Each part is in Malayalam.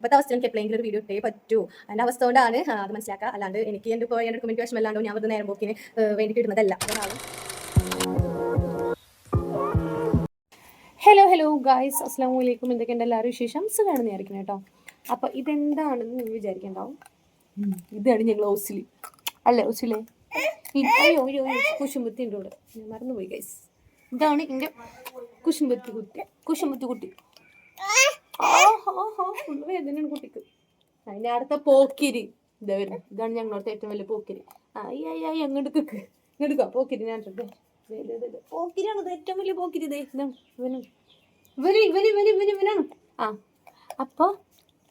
ഇപ്പോഴത്തെ അവസ്ഥ എനിക്ക് എപ്പോഴെങ്കിലും ഒരു വീഡിയോ ഇട്ടേ പറ്റൂ. അതിന്റെ അവസ്ഥ കൊണ്ടാണ് അത് മനസ്സിലാക്കുക അല്ലാണ്ട് എനിക്ക് എന്റെ ഇപ്പോൾ എന്റെ കമ്മ്യൂണിറ്റി അല്ലാണ്ട് ഞാൻ വെറുതെ നേരം പോക്കിന് വേണ്ടിയിട്ട് ഇടുന്നതല്ല അതാണ്. ഹലോ ഹലോ ഗായ്സ് അസ്സാം വലൈക്കും എന്തൊക്കെയുണ്ട് എല്ലാവരും വിശേഷം? സുഖമാണ് വിചാരിക്കുന്നത് കേട്ടോ. അപ്പോൾ ഇതെന്താണെന്ന് നിങ്ങൾ വിചാരിക്കണ്ടാവും. ഇതാണ് ഞങ്ങൾ ഓസിലി? അല്ലേ അയ്യോ അയ്യോ അയ്യോ, കുശുമ്പത്തി ഉണ്ട് ഇവിടെ. ഞാൻ മറന്നുപോയി ഗൈസ് ഇതാണ് എന്റെ കുശുമ്പത്തി കുട്ടി. കുശുമ്പത്തി കുട്ടി. ഫുള്ള് കുട്ടിക്ക്. അതിന്റെ അടുത്ത പോക്കിരി. ഇതാ വരുന്നത് ഇതാണ് ഞങ്ങളുടെ ഏറ്റവും വലിയ പോക്കിരി. ആയി ആയി ആയി അങ്ങോട്ട് കിക്ക് പോക്കിരി ഞാൻ. പോക്കിരിയാണ് ഇത്? ഏറ്റവും വലിയ പോക്കിരി ഇവനാണ്. ആ അപ്പോൾ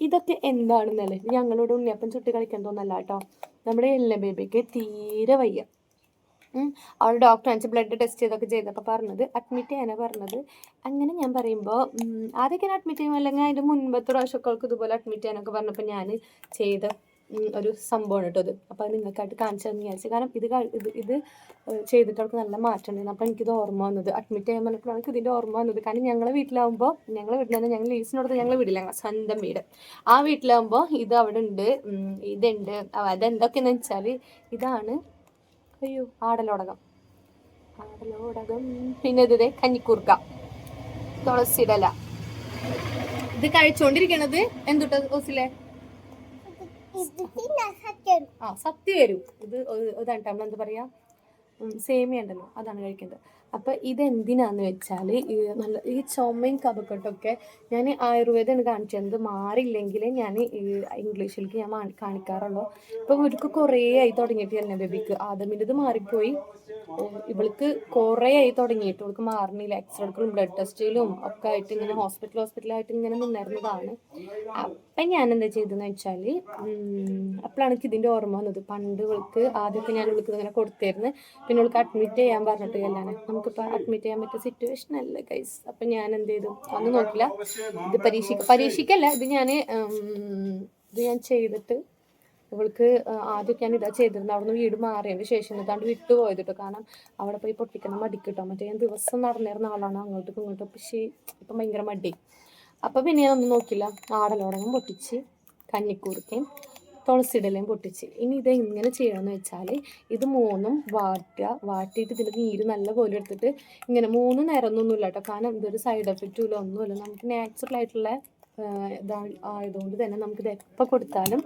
ഇതൊക്കെ എന്താണെന്നല്ലേ? ഇത് ഞങ്ങളോട് ഉണ്ണിയപ്പം ചുട്ടി കളിക്കാൻ തോന്നല്ല കേട്ടോ. നമ്മുടെ എല്ലാ ബേബിക്ക് തീരെ വയ്യ. അവൾ ഡോക്ടർ അനുസരിച്ച് ബ്ലഡ് ടെസ്റ്റ് ചെയ്തൊക്കെ ചെയ്തപ്പോൾ പറഞ്ഞത് അഡ്മിറ്റ് ചെയ്യാനാണ് പറഞ്ഞത്. അങ്ങനെ ഞാൻ പറയുമ്പോൾ ആദ്യമൊക്കെ ഞാൻ അഡ്മിറ്റ് ചെയ്യുമ്പോൾ അല്ലെങ്കിൽ അതിന്റെ മുൻപത്തെ പ്രാവശ്യമൊക്കെ ഇതുപോലെ അഡ്മിറ്റ് ചെയ്യാനൊക്കെ പറഞ്ഞപ്പോൾ ഞാൻ ചെയ്ത ഒരു സംഭവമാണ് കേട്ടോ അത് അപ്പോൾ അത് നിങ്ങൾക്കായിട്ട് കാണിച്ചു തന്നെ വിചാരിച്ചു. കാരണം ഇത് ഇത് ഇത് ചെയ്തിട്ടവർക്ക് നല്ല മാറ്റം ഉണ്ടായിരുന്നു അപ്പോൾ എനിക്കിത് ഓർമ്മ വന്നത്. അഡ്മിറ്റ് ചെയ്യാൻ പറഞ്ഞപ്പോഴാണ് എനിക്ക് ഇതിന്റെ ഓർമ്മ വന്നത്. കാരണം ഞങ്ങളെ വീട്ടിലാവുമ്പോൾ ഞങ്ങളെ വീട്ടിൽ തന്നെ ഞങ്ങൾ ലീസിനോടത്ത് ഞങ്ങൾ വീടില്ല. സ്വന്തം വീട്. ആ വീട്ടിലാവുമ്പോൾ ഇത് അവിടെ ഉണ്ട്. ഇതുണ്ട്. അതെന്തൊക്കെയെന്ന് വെച്ചാൽ ഇതാണ് അയ്യോ ആടലോടകം. ആടലോടകം. പിന്നെ ഇത് കഞ്ഞിക്കൂർക്ക. തുളസിടല ഇത് കഴിച്ചോണ്ടിരിക്കണത് എന്തുട്ട ഓസിലെ ആ സത്യ വരും. ഇത് ഇതാണ് നമ്മൾ എന്താ പറയാ? സേമിയ ഉണ്ടല്ലോ അതാണ് കഴിക്കുന്നത് അപ്പൊ ഇതെന്തിനാന്ന് വെച്ചാൽ നല്ല ഈ ചുമയും കഫക്കെട്ടൊക്കെ ഞാൻ ആയുർവേദമാണ് കാണിച്ചത്. മാറിയില്ലെങ്കിൽ ഞാൻ ഇംഗ്ലീഷിലേക്ക് ഞാൻ കാണിക്കാറുള്ളൂ. ഇപ്പൊ ഇവർക്ക് കുറേ ആയി തുടങ്ങിയിട്ട് തന്നെ ബേബിക്ക്? ആദമിന്റെത് മാറിപ്പോയി. ഇവൾക്ക് കുറേ ആയി തുടങ്ങിയിട്ട്. ഇവൾക്ക് മാറണില്ല. എക്സ്റേ എടുക്കലും ബ്ലഡ് ടെസ്റ്റിലും ഒക്കെ ആയിട്ട് ഇങ്ങനെ ഹോസ്പിറ്റൽ ഹോസ്പിറ്റലായിട്ട് ഇങ്ങനെ നിന്നിരുന്നതാണ് അപ്പം ഞാൻ എന്താ ചെയ്തതെന്ന് വെച്ചാൽ അപ്പോഴാണ് എനിക്ക് ഇതിന്റെ ഓർമ്മ വന്നത്. പണ്ട് ഇവൾക്ക് ആദ്യമൊക്കെ ഞാൻ ഇവൾക്ക് ഇങ്ങനെ കൊടുത്തിരുന്നു. പിന്നെ ഇവൾക്ക് അഡ്മിറ്റ് ചെയ്യാൻ പറഞ്ഞിട്ട് എല്ലാനെ നമുക്കിപ്പോൾ അഡ്മിറ്റ് ചെയ്യാൻ പറ്റിയ സിറ്റുവേഷൻ അല്ല ഗൈസ് അപ്പം ഞാൻ എന്ത് ചെയ്തു? ഒന്നും നോക്കില്ല. ഇത് പരീക്ഷിക്ക പരീക്ഷിക്കല്ല ഇത് ഞാൻ ഇത് ഞാൻ ചെയ്തിട്ട് ഇവൾക്ക് ആ, ആദ്യമൊക്കെ ഞാൻ ഇതാ ചെയ്തിരുന്നത്. അവിടുന്ന് വീട് മാറിയതിന് ശേഷം ഇതാണ്ട് വിട്ടു പോയത് കേട്ടോ കാരണം അവിടെ പോയി പൊട്ടിക്കണം മടിക്കിട്ടോ മറ്റേ ഞാൻ ദിവസം നടന്നിരുന്ന ആളാണ്. അങ്ങോട്ടും ഇങ്ങോട്ടും പക്ഷേ ഇപ്പം ഭയങ്കര മടി. അപ്പം പിന്നെ ഞാൻ ഒന്നും നോക്കില്ല. ആടലോടങ്ങും പൊട്ടിച്ച് കഞ്ഞിക്കൂർക്കയും തുളസിടലയും പൊട്ടിച്ച്. ഇനി ഇത് എങ്ങനെ ചെയ്യണമെന്ന് വെച്ചാൽ ഇത് മൂന്നും വാട്ടുക വാട്ടിയിട്ട് ഇതിന്റെ നീര് നല്ലപോലെ എടുത്തിട്ട് ഇങ്ങനെ മൂന്ന് നിരന്നൊന്നുമില്ല കേട്ടോ. കാരണം ഇതൊരു സൈഡ് എഫക്റ്റും ഇല്ല ഒന്നുമില്ല. നമുക്ക് നാച്ചുറൽ ആയിട്ടുള്ള ഇതാ ആയതുകൊണ്ട് തന്നെ നമുക്കിത് എപ്പോൾ കൊടുത്താലും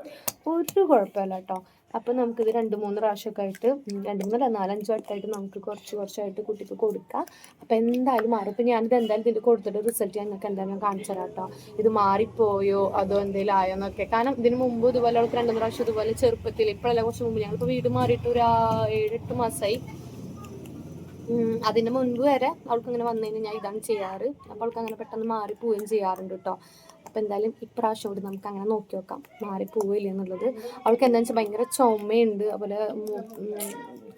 ഒരു കുഴപ്പമില്ല കേട്ടോ. അപ്പം നമുക്കിത് രണ്ട് മൂന്ന് പ്രാവശ്യമൊക്കെ ആയിട്ട് രണ്ട് മൂന്നല്ല നാലഞ്ച് വട്ടമായിട്ട് നമുക്ക് കുറച്ച് കുറച്ചായിട്ട് കുട്ടിക്ക് കൊടുക്കാം. അപ്പം എന്തായാലും മാറും. ഇപ്പം ഞാനിത് എന്തായാലും ഇതിന്റെ കൊടുത്തിട്ട് റിസൾട്ട് ഞങ്ങൾക്ക് എന്തായാലും കാണിച്ചു തരാം കേട്ടോ. ഇത് മാറിപ്പോയോ? അതോ എന്തെങ്കിലും ആയോ എന്നൊക്കെ. കാരണം ഇതിന് മുമ്പ് ഇതുപോലെ അവൾക്ക് രണ്ട് പ്രാവശ്യം ഇതുപോലെ ചെറുപ്പത്തിൽ ഇപ്പോഴല്ല കുറച്ച് മുമ്പ് ഞങ്ങളിപ്പോൾ വീട് മാറിയിട്ട് ഒരു ഏഴെട്ട് മാസമായി. അതിന് മുൻപ് വരെ അവൾക്ക് ഇങ്ങനെ വന്നതിന് ഞാൻ ഇതാണ് ചെയ്യാറ്. അപ്പോൾ അവൾക്ക് അങ്ങനെ പെട്ടെന്ന് മാറി പോവുകയും ചെയ്യാറുണ്ട് കേട്ടോ. അപ്പം എന്തായാലും ഇപ്രാവശ്യം കൂടി നമുക്ക് അങ്ങനെ നോക്കി നോക്കാം. മാറി പോവില്ല എന്നുള്ളത്. അവൾക്ക് എന്താണെന്ന് വെച്ചാൽ ഭയങ്കര ചുമയുണ്ട്. അതുപോലെ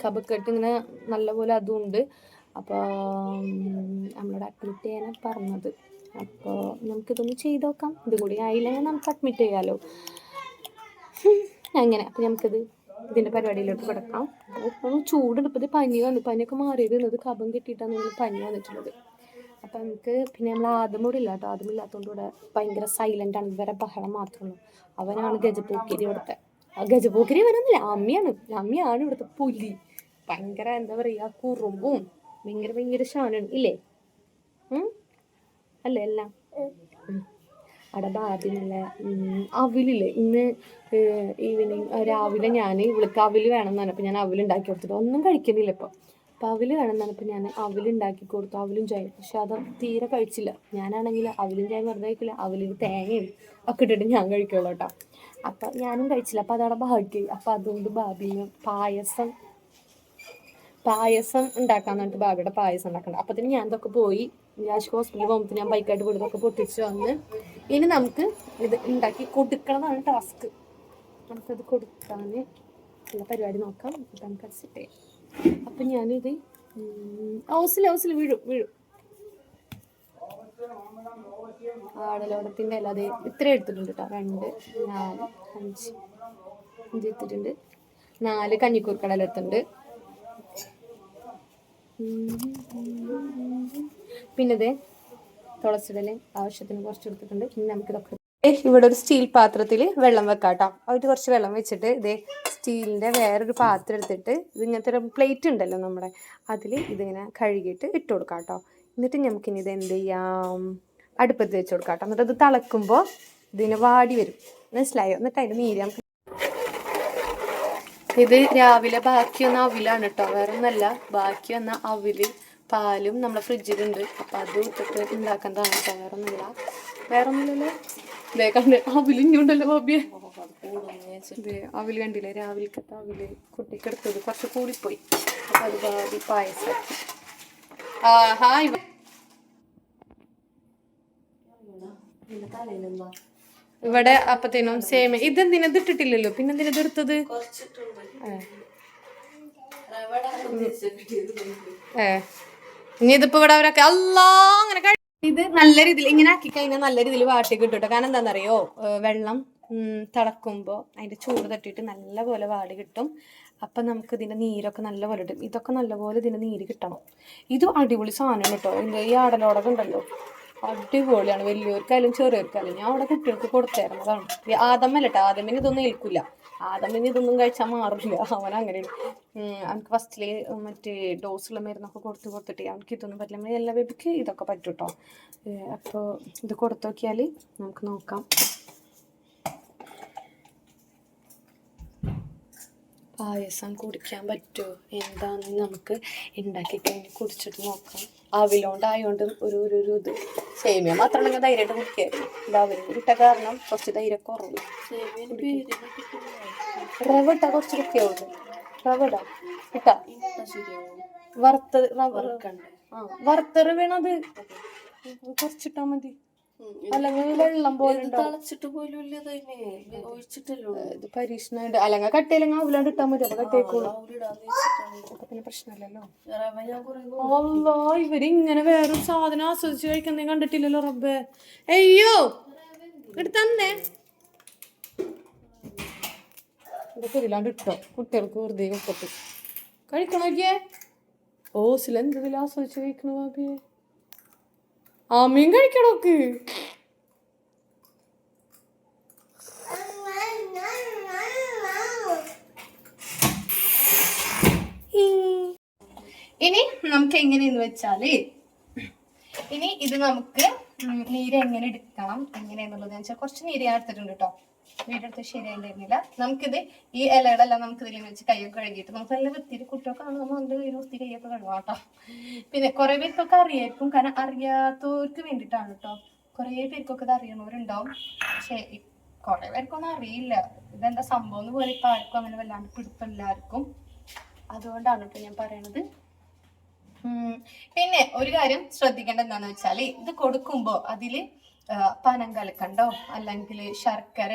കബക്കെട്ട് ഇങ്ങനെ നല്ലപോലെ അതും ഉണ്ട് അപ്പോൾ നമ്മളോട് അഡ്മിറ്റ് ചെയ്യാനാണ് പറഞ്ഞത്. അപ്പോൾ നമുക്കിതൊന്ന് ചെയ്ത് നോക്കാം. ഇതും കൂടി ആയില്ലെങ്കിൽ നമുക്ക് അഡ്മിറ്റ് ചെയ്യാമല്ലോ അങ്ങനെ. അപ്പം നമുക്കിത് ഇതിന്റെ പരിപാടിയിലോട്ട് കിടക്കാം. അപ്പോൾ ചൂടുണ്ട്. ഇപ്പോൾ ഇത് പനി വന്നു. പനിയൊക്കെ മാറിയത് എന്നത് കഫം കെട്ടിയിട്ടാണ് പനി വന്നിട്ടുള്ളത്. അപ്പം പിന്നെ നമ്മൾ ആദമൂടെ ഇല്ല കേട്ടോ ആദമില്ലാത്തതുകൊണ്ട് ഇവിടെ ഭയങ്കര സൈലന്റ് ആണ്. ഇവരെ ബഹളം മാത്രമുള്ളൂ അവനാണ് ഗജപൂക്കിരി ഇവിടുത്തെ. ഗജപൂക്കിരി വരുന്നില്ല അമ്മയാണ്. അമ്മയാണ് ഇവിടുത്തെ പുലി. ഭയങ്കര എന്താ പറയുക കുറുമ്പും ഭയങ്കര ഭയങ്കര ശാനാണ്. ഇല്ലേ? അല്ലേ എല്ലാം? ഉം. അവിടെ നല്ല അവിലില്ലേ? ഇന്ന് ഈവനിങ് രാവിലെ ഞാൻ ഇവിളിക്ക് അവിൽ വേണം എന്ന് പറഞ്ഞപ്പോൾ ഞാൻ അവിൽ ഉണ്ടാക്കി കൊടുത്തിട്ട് ഒന്നും കഴിക്കുന്നില്ല ഇപ്പോൾ അപ്പോൾ അവൽ വേണം എന്ന് പറഞ്ഞപ്പോൾ ഞാൻ അവലുണ്ടാക്കി കൊടുത്തു അവലും ചായ. പക്ഷെ അത് തീരെ കഴിച്ചില്ല. ഞാനാണെങ്കിൽ അവലും ചായ വെറുതെ കഴിക്കില്ല. അവലിന് തേങ്ങയും ഒക്കെ ഇട്ടിട്ട് ഞാൻ കഴിക്കുള്ളൂ കേട്ടോ. അപ്പം ഞാനും കഴിച്ചില്ല. അപ്പോൾ അതവിടെ ബാക്കി അപ്പോൾ അതുകൊണ്ട് ബാബിന് പായസം പായസം ഉണ്ടാക്കാന്ന് പറഞ്ഞിട്ട് ബാബിയുടെ പായസം ഉണ്ടാക്കണം അപ്പത്തിന് ഞാൻ ഇതൊക്കെ പോയി രാജ് ഹോസ്പിറ്റലിൽ പോകുമ്പോൾ ഞാൻ ബൈക്കായിട്ട് ഇതൊക്കെ പൊട്ടിച്ച് വന്ന് ഇനി നമുക്ക് ഇത് ഉണ്ടാക്കി കൊടുക്കണതാണ് ടാസ്ക്. നമുക്കത് കൊടുക്കാൻ ഉള്ള പരിപാടി നോക്കാം. നമുക്ക് അത് സെറ്റ് ചെയ്യാം. അപ്പം ഞാനിത് ഹൗസിൽ ഹൗസിൽ വീഴും വീഴും. ആടലോടത്തിന്റെ അല്ലാതെ ഇത്ര എടുത്തിട്ടുണ്ട് കേട്ടോ രണ്ട് നാല് അഞ്ച് അഞ്ച് എടുത്തിട്ടുണ്ട്. നാല് എടുത്തിട്ടുണ്ട്. പിന്നെ ഇത് തുളസിടൽ ആവശ്യത്തിന് കുറച്ച് എടുത്തിട്ടുണ്ട്. ഇനി നമുക്കിതൊക്കെ ഇവിടെ ഒരു സ്റ്റീൽ പാത്രത്തിൽ വെള്ളം വെക്കാം കേട്ടോ അതിൽ കുറച്ച് വെള്ളം വെച്ചിട്ട് ഇതേ സ്റ്റീലിന്റെ വേറൊരു പാത്രം എടുത്തിട്ട് ഇത് ഇങ്ങനത്തെ ഒരു പ്ലേറ്റ് ഉണ്ടല്ലോ നമ്മുടെ അതിൽ ഇതിങ്ങനെ കഴുകിയിട്ട് ഇട്ട് കൊടുക്കാം കേട്ടോ. എന്നിട്ട് നമുക്കിനി ഇത് എന്ത് ചെയ്യാം? അടുപ്പത്ത് വെച്ച് കൊടുക്കാം കേട്ടോ. എന്നിട്ട് ഇത് തിളക്കുമ്പോൾ ഇതിന് വാടി വരും. മനസ്സിലായോ? എന്നിട്ട് അതിന്റെ നീര് നമുക്ക് ഇത് രാവിലെ ബാക്കി വന്ന അവിലാണ് കേട്ടോ. വേറെ ഒന്നല്ല ബാക്കി വന്ന അവിൽ പാലും നമ്മുടെ ഫ്രിഡ്ജിലുണ്ട്. അപ്പം അത് ഇട്ടിട്ട് ഉണ്ടാക്കുന്നതാണ് കേട്ടോ. വേറെ ഒന്നുമില്ല വേറെ ഒന്നുമില്ലല്ലോ ഇതേ കണ്ട് അവിലിഞ്ഞുണ്ടല്ലോ ബോബിയെ അവിൽ കണ്ടില്ലേ? രാവിലത്തെ അവിൽ കുട്ടിക്കെടുത്തത്. കുറച്ച് കൂടിപ്പോയി. അപ്പം അത് ബാബി പായസം. ആഹാ ഇവ ഇവിടെ അപ്പത്തേനും സേമ ഇതെന്തിനാ ഇത് ഇട്ടിട്ടില്ലല്ലോ? പിന്നെന്തിനാ ഇത് എടുത്തത്? ഏ. ഇനി ഇതിപ്പോ ഇവിടെ അവരൊക്കെ അല്ലാ അങ്ങനെ ഇത് നല്ല രീതിയിൽ ഇങ്ങനെ ആക്കി കഴിഞ്ഞാൽ നല്ല രീതിയിൽ വാട്ടി കിട്ടും. കാരണം എന്താണെന്നറിയോ വെള്ളം തിളക്കുമ്പോൾ അതിന്റെ ചൂട് തട്ടിയിട്ട് നല്ല പോലെ വാടി കിട്ടും. അപ്പം നമുക്ക് ഇതിന്റെ നീരൊക്കെ നല്ല പോലെ ഇടും. ഇതൊക്കെ നല്ലപോലെ ഇതിന്റെ നീര് കിട്ടണം. ഇത് അടിപൊളി സാധനം കേട്ടോ. എന്താ ഈ ആടലോടൊക്കെ ഉണ്ടല്ലോ. അടിപൊളിയാണ്. വലിയവർക്കായാലും ചെറിയവർക്കായാലും. ഞാൻ അവിടെ കുട്ടികൾക്ക് കൊടുത്തേരുന്നതാണ് ഈ ആദമല്ല കേട്ടോ ആദമിന് ഇതൊന്നും ഏൽക്കില്ല ആദമിന് ഇതൊന്നും കഴിച്ചാൽ മാറില്ല അവൻ അങ്ങനെയാണ്. ഉം, അവനക്ക് ഫസ്റ്റിൽ മറ്റേ ഡോസുള്ള മരുന്നൊക്കെ കൊടുത്ത് കൊടുത്തിട്ട് അവനക്ക് ഇതൊന്നും പറ്റില്ല. എല്ലാ ബേബിക്ക് ഇതൊക്കെ പറ്റും കേട്ടോ അപ്പോൾ ഇത് കൊടുത്തു നോക്കിയാൽ നമുക്ക് നോക്കാം. പായസം കുടിക്കാൻ പറ്റുമോ എന്താണെന്ന് നമുക്ക് ഉണ്ടാക്കി കഴിഞ്ഞ് കുടിച്ചിട്ട് നോക്കാം. അവിലോണ്ടായോണ്ട് ഒരു ഒരു ഒരു ഇത്. സേമിയ മാത്രമാണെങ്കിൽ ധൈര്യമായിട്ട് കുടിക്കായിരുന്നു ഇത് അവിൽ ഇട്ട കാരണം കുറച്ച് ധൈര്യം കുറവ്. റവ ഇട്ടാ കുറച്ച് കുട്ടിയാവുള്ളൂ റവ ഇടാ. ഇട്ട. വറുത്ത റവ. ആ വറുത്തറ് വേണത് കുറച്ചിട്ടാ മതി. അല്ലെങ്കിൽ വെള്ളം പോലെ തിളച്ചിട്ട് പോലും ഇല്ല തന്നെ ഒഴിച്ചിട്ടല്ലോ ഇത് പരീക്ഷണമായിട്ട് അല്ലെങ്കിൽ കട്ടയിലെങ്കിൽ അവലാണ്ട് ഇട്ടാൽ മതി അപ്പൊ കട്ടേക്കുള്ളൂ പിന്നെ പ്രശ്നമില്ലല്ലോ. അല്ലോ ഇവർ ഇങ്ങനെ വേറൊരു സാധനം ആസ്വദിച്ച് കഴിക്കുന്ന കണ്ടിട്ടില്ലല്ലോ റബ്ബേ. അയ്യോ എടുത്തന്നെ തന്നെ. ഇതൊക്കെ ഇതിലാണ്ട് ഇട്ടോ കുട്ടികൾക്ക് വെറുതെ കൊടുത്തിട്ട് കഴിക്കണോക്കിയേ ഓ സില എന്തിൽ ആസ്വദിച്ച് കഴിക്കണോ ബാബിയെ ആമയും കഴിക്കണോക്ക് ഇനി നമുക്ക് എങ്ങനെയെന്ന് വെച്ചാൽ ഇനി ഇത് നമുക്ക് നീര് എങ്ങനെ എടുക്കണം എങ്ങനെയാന്നുള്ളത് വെച്ചാൽ കുറച്ച് നീര് ഞാൻ എടുത്തിട്ടുണ്ട് കേട്ടോ വീടെടുത്ത് ശരിയായിട്ടുണ്ടായിരുന്നില്ല നമുക്കിത് ഈ ഇലകളെല്ലാം നമുക്ക് ഇതിൽ വെച്ച് കൈയൊക്കെ കഴുകിയിട്ട് നമുക്ക് നല്ല വൃത്തിയിൽ കുട്ടിയൊക്കെ നമ്മൾ നല്ല കയ്യിൽ വൃത്തി കൈയൊക്കെ കഴുകാം കേട്ടോ പിന്നെ കുറെ പേർക്കൊക്കെ അറിയായിരിക്കും. കാരണം അറിയാത്തവർക്ക് വേണ്ടിയിട്ടാണ് കേട്ടോ കുറെ പേർക്കൊക്കെ ഇത് അറിയണവരുണ്ടാവും. പക്ഷേ കുറെ പേർക്കൊന്നും അറിയില്ല. ഇതെന്താ സംഭവം എന്ന് പോലെ ഇപ്പൊ ആർക്കും അങ്ങനെ വല്ലാണ്ട് പിടുത്തം എല്ലാവർക്കും അതുകൊണ്ടാണ് കേട്ടോ ഞാൻ പറയണത്. പിന്നെ ഒരു കാര്യം ശ്രദ്ധിക്കേണ്ട എന്താന്ന് വെച്ചാൽ ഇത് കൊടുക്കുമ്പോൾ അതിൽ ആ, പനം കലക്കണ്ടോ അല്ലെങ്കിൽ ശർക്കര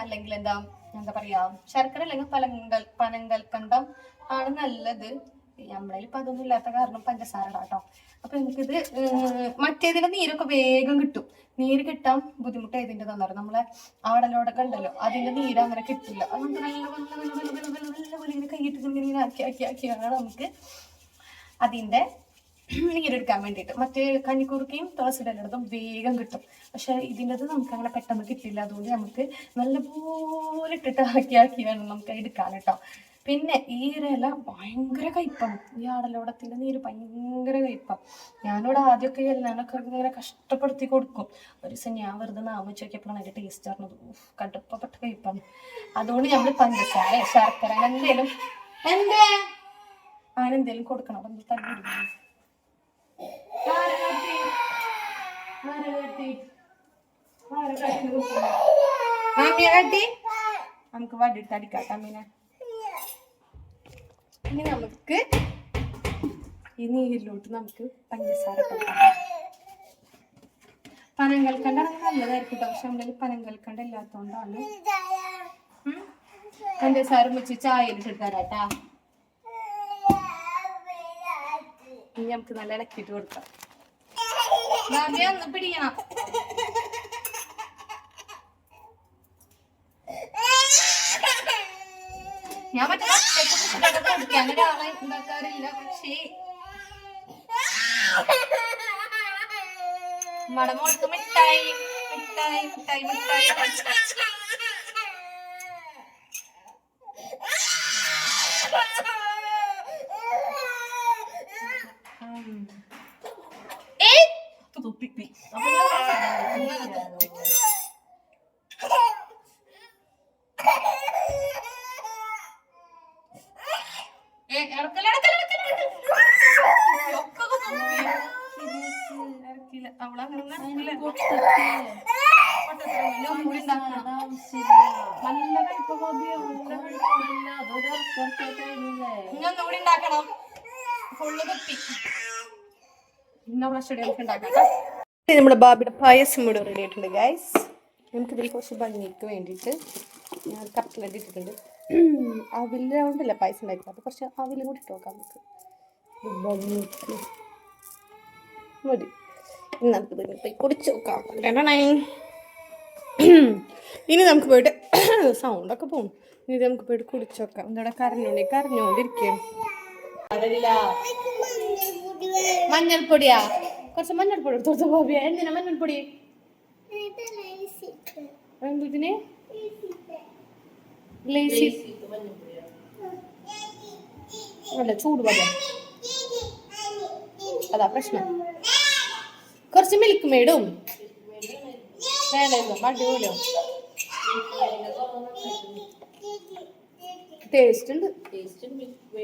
അല്ലെങ്കിൽ എന്താ എന്താ പറയാ ശർക്കര അല്ലെങ്കിൽ പനങ്കൽ പനം കൽക്കണ്ടം ആണ് നല്ലത് നമ്മളിൽ ഇപ്പൊ അതൊന്നും ഇല്ലാത്ത കാരണം പഞ്ചസാര കേട്ടോ അപ്പൊ എനിക്കിത് മറ്റേതിന്റെ നീരൊക്കെ വേഗം കിട്ടും നീര് കിട്ടാൻ ബുദ്ധിമുട്ട് ഏതിന്റെ തന്നറിയാം നമ്മളെ ആടലോടൊക്കെ ഉണ്ടല്ലോ അതിന്റെ നീര് അങ്ങനെ കിട്ടില്ല അത് നമുക്ക് നല്ല നല്ല നല്ല നല്ല നല്ല പോലെ ഇങ്ങനെ കൈയിട്ട് ഇങ്ങനെ ആക്കി ആക്കി ആക്കിയാണ് നമുക്ക് അതിന്റെ നീരെടുക്കാൻ വേണ്ടിയിട്ട് മറ്റേ കഞ്ഞിക്കുറുക്കയും തുളസിയുടെ വേഗം കിട്ടും. പക്ഷെ ഇതിന്റെത് നമുക്ക് അങ്ങനെ പെട്ടെന്ന് കിട്ടില്ല അതുകൊണ്ട് നമുക്ക് നല്ലപോലെ ഇട്ടിട്ട് ആക്കി ആക്കി വേണം നമുക്ക് എടുക്കാൻ കേട്ടോ. പിന്നെ ഈ ഇല ഭയങ്കര കയ്പാണ്. ഈ ആടലോടത്തിന്റെ നീര് ഭയങ്കര കയ്പ്പാണ് ഞാനിവിടെ ആദ്യമൊക്കെ എല്ലാനൊക്കെ ഇങ്ങനെ കഷ്ടപ്പെടുത്തി കൊടുക്കും. ഒരു ദിവസം ഞാൻ വെറുതെ നാമ ചോദിക്കപ്പോഴാണ് അതിന്റെ ടേസ്റ്റ് അറിഞ്ഞത്. ഉഫ്, കടുപ്പപ്പെട്ട കയ്പാണ്. അതുകൊണ്ട് നമ്മൾ പഞ്ചസാര ശർക്കര എന്തേലും എന്തേ? അങ്ങനെ എന്തെങ്കിലും കൊടുക്കണം. അപ്പൊ തല്ലി കാട്ടി? നമുക്ക് വടിയിട്ട് അടിക്കാം അമ്മീനെ ഇനി നമുക്ക് ഈ നീരിലോട്ട് നമുക്ക് പഞ്ചസാര കൊടുക്കാം. പനം കൽക്കണ്ട നല്ലതായിരിക്കും പക്ഷെ നമ്മുടെ പനങ്കൽക്കണ്ട ഇല്ലാത്തോണ്ടാണ്. ഉം. പഞ്ചസാര വെച്ച് ചായയിലിട്ട് തരാട്ടാ ഇനി നമുക്ക് നല്ല ഇളക്കിയിട്ട് കൊടുക്കാം. പിടിക്കണം. ഞാൻ മറ്റേ കുടിക്കാൻ ഒരാളെ ഉണ്ടാക്കാറില്ല പക്ഷേ മടമോൾക്ക് മിഠായി മിഠായി മിഠായി മിഠായി. നല്ല. ഇനി ഒന്നുകൂടി ഉണ്ടാക്കണം. ഫുള്ള് കുത്തി പിന്നെ പ്രാവശ്യം നമുക്ക് ഉണ്ടാക്കാം. നമ്മുടെ ബാബിയുടെ പായസം ഇവിടെ റെഡി ആയിട്ടുണ്ട് ഗൈസ് നമുക്കിതിൽ കുറച്ച് ഭംഗിക്ക് വേണ്ടിയിട്ട് ഞാൻ കട്ട്ലറ്റ് ഇട്ടിട്ടുണ്ട്. അവിലിന്റെ കൊണ്ടല്ല പായസം ഉണ്ടാക്കുന്നത് അപ്പോൾ കുറച്ച് അവിൽ കൂടി ഇട്ട് നോക്കാം നമുക്ക്. മതി. ഇനി നമുക്ക് പോയിട്ട് പോയി കുടിച്ച് നോക്കാം. രണ്ടെണ്ണേ. ഇനി നമുക്ക് പോയിട്ട് സൗണ്ടൊക്കെ പോകും ഇനി നമുക്ക് പോയിട്ട് കുടിച്ച് നോക്കാം. എന്താ കരഞ്ഞോണ്ടേ? കരഞ്ഞോണ്ടിരിക്കുകയാണ് മഞ്ഞൾപ്പൊടിയാ? കുറച്ച് മഞ്ഞൾപ്പൊടി എടുത്തു ബോബിയ എന്തിനാ മഞ്ഞൾപ്പൊടി? എന്തിന് ലേസി. അല്ല ചൂട് പോലെ അതാ പ്രശ്നം. കുറച്ച് മിൽക്ക് മേടും. വേണ്ട അടിപൊളിയോ. ടേസ്റ്റ് ഉണ്ട്.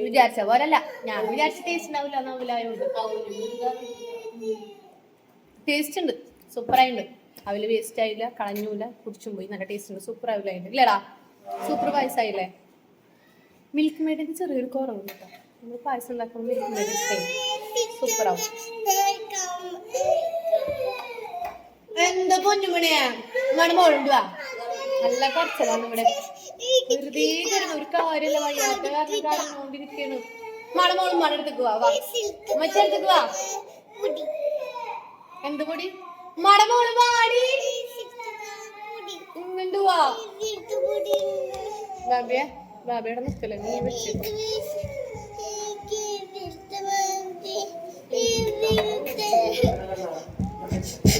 വിചാരിച്ച പോലല്ല. ഞാൻ വിചാരിച്ച ടേസ്റ്റ് ഉണ്ടാവില്ല നവിലായോണ്ട് ടേസ്റ്റ് ഉണ്ട്. സൂപ്പറായിട്ടുണ്ട് അവൽ വേസ്റ്റ് ആയില്ല കളഞ്ഞൂല കുടിച്ചും പോയി. നല്ല ടേസ്റ്റ് ഉണ്ട്. സൂപ്പർ ആവില്ലായിട്ട് ഇല്ലടാ. സൂപ്പർ പായസമായില്ലേ മിൽക്ക് മേഡിന്റെ ചെറിയൊരു കുറവുണ്ട് കേട്ടോ നമ്മൾ പായസം ഉണ്ടാക്കുമ്പോൾ മിൽക്ക് മെയ്ഡ് സൂപ്പർ ആവും എന്താ പൊന്നുമണിയാ മണ? മോളുണ്ടുവാ നല്ല കുറച്ചതാണ് ഇവിടെ. വെറുതെ കിടന്ന് ഒരു കാര്യമില്ല. വയ്യാത്ത കാരണം കടന്നുകൊണ്ടിരിക്കണു മണ മോളും മണ എടുത്തേക്ക് വാ വാ. മറ്റടുത്തേക്ക് വാ. എന്ത് പൊടി? മട മോൾ വാടി. ബാബിയുടെ നിക്കല്ലേ നീ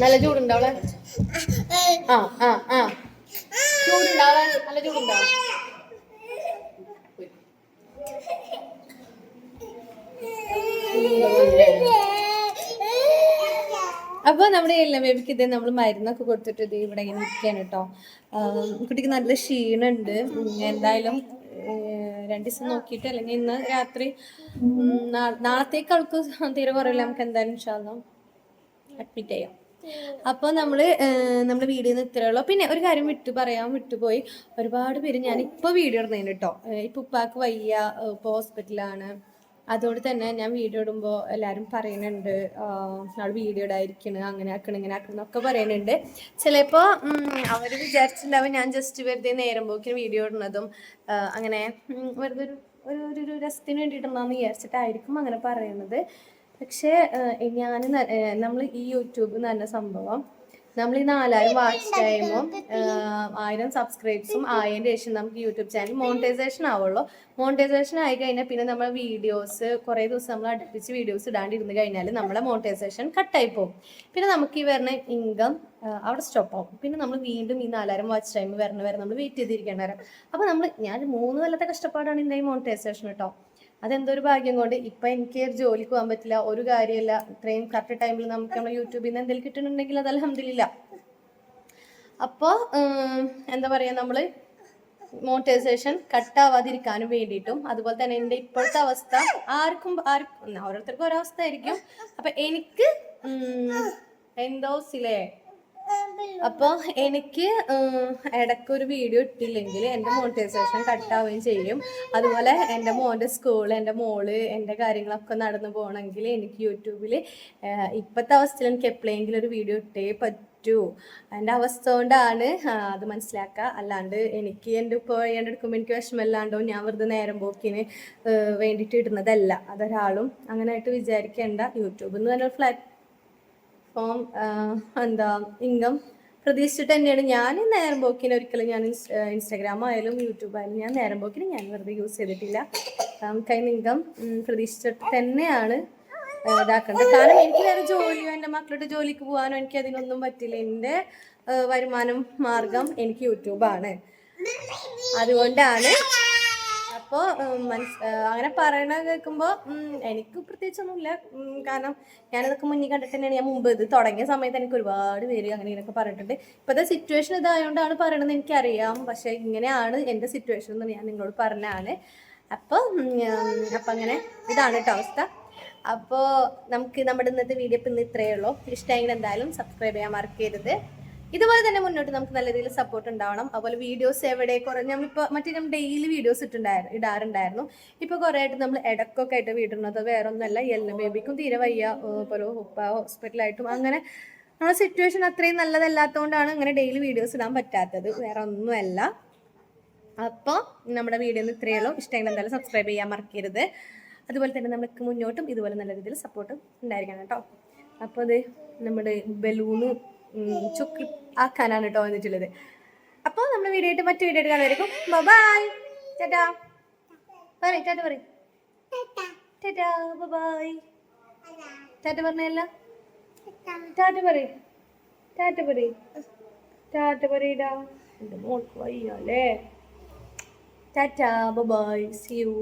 നല്ല ചൂടുണ്ടാവളെ ആ ആ ആ. ചൂടുണ്ടാവളെ നല്ല ചൂടുണ്ടാവും അപ്പോൾ നമ്മുടെ എല്ലാം ബേബിക്ക് ഇത് നമ്മൾ മരുന്നൊക്കെ കൊടുത്തിട്ട് ഇത് ഇവിടെ ഇങ്ങനെ നിൽക്കുകയാണ് കേട്ടോ കുട്ടിക്ക് നല്ല ക്ഷീണമുണ്ട് എന്തായാലും രണ്ടു ദിവസം നോക്കിയിട്ട് അല്ലെങ്കിൽ ഇന്ന് രാത്രി നാളത്തേക്ക് അവൾക്ക് തീരെ കുറവില്ല. നമുക്ക് എന്തായാലും ഇൻഷാല്ലാം അഡ്മിറ്റ് ചെയ്യാം. അപ്പോൾ നമ്മൾ നമ്മൾ വീഡിയോ ഇത്രേ ഉള്ളൂ. പിന്നെ ഒരു കാര്യം വിട്ടു പറയാൻ വിട്ടുപോയി. ഒരുപാട് പേര് ഞാൻ ഇപ്പോൾ വീഡിയോ ഇടുന്നതിന് കേട്ടോ ഇപ്പോൾ ഉപ്പാക്ക് വയ്യ. ഇപ്പോൾ ഹോസ്പിറ്റലാണ് അതുകൊണ്ട് തന്നെ ഞാൻ വീഡിയോ ഇടുമ്പോൾ എല്ലാവരും പറയുന്നുണ്ട് നമ്മൾ വീഡിയോ ഇടായിരിക്കണം അങ്ങനെ ആക്കണം ഇങ്ങനെ ആക്കണം എന്നൊക്കെ പറയുന്നുണ്ട്. ചിലപ്പോൾ അവർ വിചാരിച്ചിട്ടുണ്ടാവും ഞാൻ ജസ്റ്റ് വെറുതെ നേരം പോക്കിന് വീഡിയോ ഇടുന്നതും അങ്ങനെ വെറുതെ ഒരു ഒരു ഒരു- ഒരു രസത്തിന് വേണ്ടിയിട്ടുണ്ടെന്ന് വിചാരിച്ചിട്ടായിരിക്കും അങ്ങനെ പറയുന്നത്. പക്ഷേ ഞാൻ നമ്മൾ ഈ യൂട്യൂബ് എന്ന് പറഞ്ഞ സംഭവം നമ്മൾ ഈ നാലായിരം വാച്ച് ടൈമും ആയിരം സബ്സ്ക്രൈബ്സും ആയതിന് ശേഷം നമുക്ക് യൂട്യൂബ് ചാനൽ മോണിറ്റൈസേഷൻ ആവുള്ളൂ. മോണിറ്റൈസേഷൻ ആയി കഴിഞ്ഞാൽ പിന്നെ നമ്മൾ വീഡിയോസ് കുറേ ദിവസം നമ്മൾ അടുപ്പിച്ച് വീഡിയോസ് ഇടാണ്ടിരുന്ന് കഴിഞ്ഞാൽ നമ്മളെ മോണിറ്റൈസേഷൻ കട്ടായി പോകും. പിന്നെ നമുക്ക് ഈ വരുന്ന ഇൻകം അവിടെ സ്റ്റോപ്പ് ആകും പിന്നെ നമ്മൾ വീണ്ടും ഈ നാലായിരം വാച്ച് ടൈം വരണ വരെ നമ്മൾ വെയിറ്റ് ചെയ്തിരിക്കണം വരാം. അപ്പോൾ നമ്മൾ ഞാൻ മൂന്ന് കൊല്ലത്തെ കഷ്ടപ്പാടാണ് ഈ മോണിറ്റൈസേഷൻ കേട്ടോ അതെന്തോ ഒരു ഭാഗ്യം കൊണ്ട് ഇപ്പൊ എനിക്ക് ജോലിക്ക് പോകാൻ പറ്റില്ല ഒരു കാര്യമില്ല ഇത്രയും കറക്റ്റ് ടൈമിൽ നമുക്ക് നമ്മുടെ യൂട്യൂബിൽ നിന്ന് എന്തെങ്കിലും കിട്ടുന്നുണ്ടെങ്കിൽ അത് അലഹമില്ല അപ്പോൾ എന്താ പറയുക നമ്മൾ മോണിറ്റൈസേഷൻ കട്ടാവാതിരിക്കാനും വേണ്ടിയിട്ടും അതുപോലെ തന്നെ എന്റെ ഇപ്പോഴത്തെ അവസ്ഥ ആർക്കും ആർക്കും ഓരോരുത്തർക്കും ഓരോ അവസ്ഥ ആയിരിക്കും അപ്പം എനിക്ക് എന്തോ സിലേ അപ്പോൾ എനിക്ക് ഇടക്കൊരു ഒരു വീഡിയോ ഇട്ടില്ലെങ്കിൽ എന്റെ മോണിറ്റൈസേഷൻ കട്ടാവുകയും ചെയ്യും. അതുപോലെ എന്റെ മോന്റെ സ്കൂൾ എന്റെ മോൾ എന്റെ കാര്യങ്ങളൊക്കെ നടന്നു പോകണമെങ്കിൽ എനിക്ക് യൂട്യൂബിൽ ഇപ്പോഴത്തെ അവസ്ഥയിൽ എനിക്ക് എപ്പോഴെങ്കിലും ഒരു വീഡിയോ ഇട്ടേ പറ്റൂ. എന്റെ അവസ്ഥ കൊണ്ടാണ് അത് മനസ്സിലാക്കുക. അല്ലാണ്ട് എനിക്ക് എന്റെ ഇപ്പോൾ എന്റെ എടുക്കുമ്പോൾ എനിക്ക് വിഷമമില്ലാണ്ടോ ഞാൻ വെറുതെ നേരം പോക്കിന് വേണ്ടിയിട്ട് ഇടുന്നതല്ല. അതൊരാളും അങ്ങനെ ആയിട്ട് വിചാരിക്കേണ്ട. യൂട്യൂബ് തന്നെ പറഞ്ഞ ഫ്ലാറ്റ് ഫോം എന്താ ഇൻകം പ്രതീക്ഷിച്ചിട്ട് തന്നെയാണ്. ഞാൻ നേരം പോക്കിന് ഒരിക്കലും ഞാൻ ഇൻസ്റ്റാഗ്രാം ആയാലും യൂട്യൂബ് ആയാലും ഞാൻ നേരം പോക്കിന് ഞാൻ വെറുതെ യൂസ് ചെയ്തിട്ടില്ല. കൈ ഇൻകം പ്രതീക്ഷിച്ചിട്ട് തന്നെയാണ് ഇതാക്കേണ്ടത്. കാരണം എനിക്ക് വേറെ ജോലിയോ എന്റെ മക്കളുടെ ജോലിക്ക് പോകാനോ എനിക്ക് അതിനൊന്നും പറ്റില്ല. എന്റെ വരുമാനം മാർഗം എനിക്ക് യൂട്യൂബാണ്. അതുകൊണ്ടാണ് അപ്പോൾ മനസ് അങ്ങനെ പറയണ കേൾക്കുമ്പോൾ എനിക്ക് പ്രത്യേകിച്ചൊന്നുമില്ല. കാരണം ഞാനതൊക്കെ മുന്നിൽ കണ്ടിട്ട് തന്നെയാണ് ഞാൻ മുമ്പ് ഇത് തുടങ്ങിയ സമയത്ത് എനിക്ക് ഒരുപാട് പേര് അങ്ങനെ ഇങ്ങനെയൊക്കെ പറഞ്ഞിട്ടുണ്ട്. ഇപ്പോഴത്തെ സിറ്റുവേഷൻ ഇതായതുകൊണ്ടാണ് പറയണതെന്ന് എനിക്കറിയാം. പക്ഷേ ഇങ്ങനെയാണ് എന്റെ സിറ്റുവേഷൻ എന്ന് ഞാൻ നിങ്ങളോട് പറഞ്ഞാണ് അപ്പോൾ അപ്പം അങ്ങനെ ഇതാണ് കേട്ടോ അവസ്ഥ. അപ്പോൾ നമുക്ക് നമ്മുടെ ഇന്നത്തെ വീഡിയോ ഇപ്പം ഇന്ന് ഇത്രയേ ഉള്ളൂ. ഇഷ്ടമായെങ്കിൽ എന്തായാലും സബ്സ്ക്രൈബ് ചെയ്യാൻ മറക്കരുത്. ഇതുപോലെ തന്നെ മുന്നോട്ട് നമുക്ക് നല്ല രീതിയിൽ സപ്പോർട്ട് ഉണ്ടാവണം. അതുപോലെ വീഡിയോസ് എവിടെ കുറേ നമ്മളിപ്പോൾ മറ്റേ നമ്മൾ ഡെയിലി വീഡിയോസ് ഇട്ടുണ്ടായിരുന്നു ഇടാറുണ്ടായിരുന്നു. ഇപ്പോൾ കുറേ ആയിട്ട് നമ്മൾ ഇടക്കൊക്കെ ആയിട്ട് വീടുന്നത് വേറെ ഒന്നല്ല എല്ലാം ബേബിക്കും തീരെ വയ്യ. പോലെ ഉപ്പ ഹോസ്പിറ്റലായിട്ടും അങ്ങനെ നമ്മുടെ സിറ്റുവേഷൻ അത്രയും നല്ലതല്ലാത്തതുകൊണ്ടാണ് ഇങ്ങനെ ഡെയിലി വീഡിയോസ് ഇടാൻ പറ്റാത്തത്. വേറെ ഒന്നുമല്ല. അപ്പോൾ നമ്മുടെ വീഡിയോ ഒന്ന് ഇത്രയേ ഉള്ളൂ. ഇഷ്ടമെങ്കിൽ എന്തായാലും സബ്സ്ക്രൈബ് ചെയ്യാൻ മറക്കരുത്. അതുപോലെ തന്നെ നമുക്ക് മുന്നോട്ടും ഇതുപോലെ നല്ല രീതിയിൽ സപ്പോർട്ട് ഉണ്ടായിരിക്കണം കേട്ടോ. അപ്പോൾ അത് നമ്മുടെ ബലൂണ് ചുക്കി ആക്കാനാണ് കേട്ടോ വന്നിട്ടുള്ളത്. അപ്പോൾ നമ്മൾ വീഡിയോ ആയിട്ട് മറ്റു വീഡിയോ ആയിട്ട് കാണുമായിരിക്കും ബൈ ചേട്ടാ പറയ് ടാറ്റ പറയും. ടാറ്റാ. ബൈ ടാറ്റ പറഞ്ഞല്ല ടാറ്റ. പറയും. ടാറ്റ പറയും. ടാറ്റ പറയടാ. എന്റെ മോൾക്ക് വയ്യാലേ ടാറ്റാ ബൈ സി യു